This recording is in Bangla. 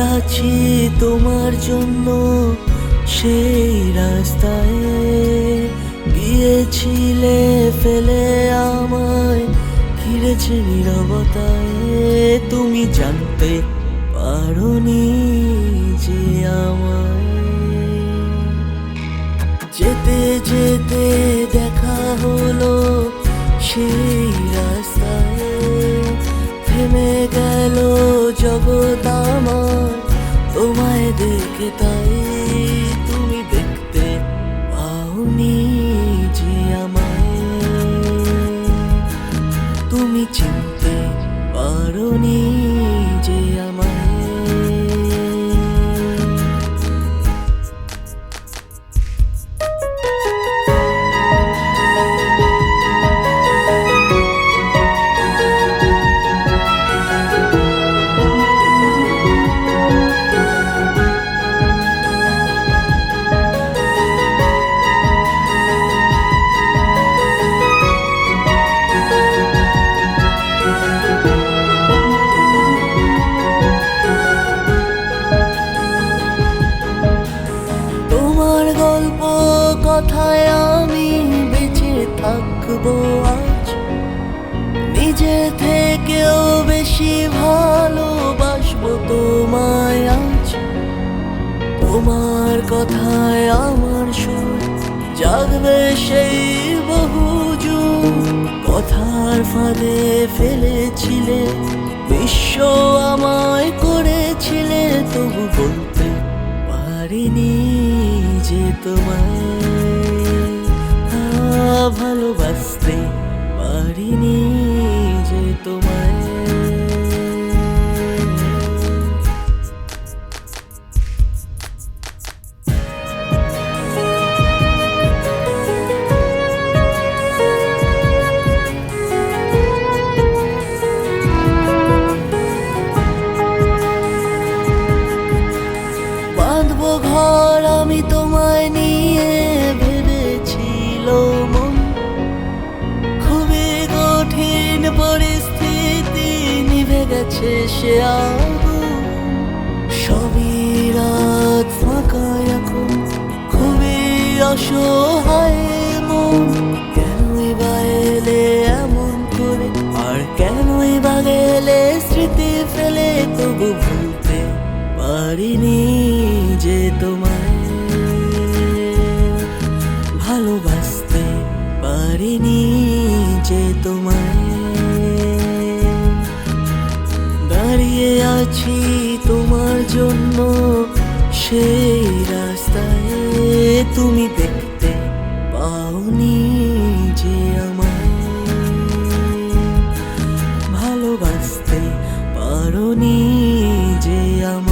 আছি তোমার জন্য সেই রাস্তায়। গিয়েছিলে ফেলে আমায়, ঘিরেছে নিরবতায়। তুমি জানতে পারোনি যে আমায়। যেতে যেতে দেখা হলো সেই রাস্তায়। থেমে গেল তোমায় দেখে তাই তুমি দেখতে পাওনি যে আমায়। তুমি চিনতে পারোনি থাকব আজ। নিজে থেকেও বেশি ভালোবাসবো তোমায় আজ। তোমার কথায় আমার সুর জাগবে সেই বহু যুগ কথার ফাঁদে ফেলেছিলে বিশ্ব আমায় করেছিলে তবু বলতে পারিনি যে তোমায়। আ, ভালোবাসতে পারিনি আগুন। সবই রাত ফাঁকা এখন। খুবই অসহায় মন। কেনই বা এলে এমন করে? আর কেনই বা গেলে স্মৃতি ফেলে? তবু ভুলতে পারিনি যে তোমায়। আছি তোমার জন্য সেই রাস্তায় তুমি দেখতে পাওনি যে আমার ভালোবাসতে পারি যে আমার